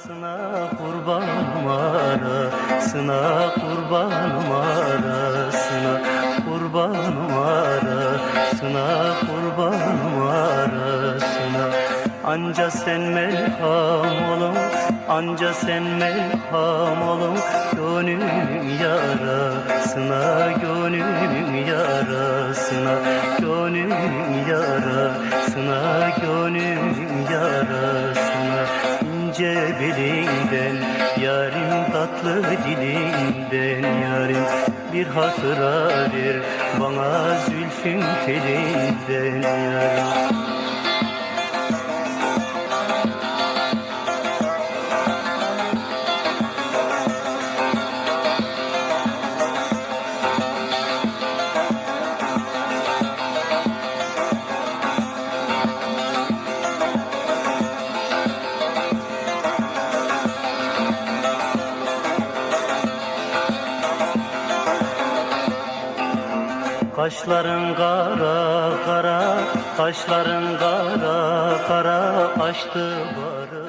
Arasına kurbanım arasına kurbanım arasına kurbanım arasına kurbanım arasına. Anca sen melham olun anca sen melham olun Gönlümün yarasına gönlümün yarasına Gönlümün yarasına ince belinden Yarim tatlı dilinden yarim Bir hatıra ver bana zülfün telinden yarim Kaşların kara kara, kaşların kara kara açtı barı.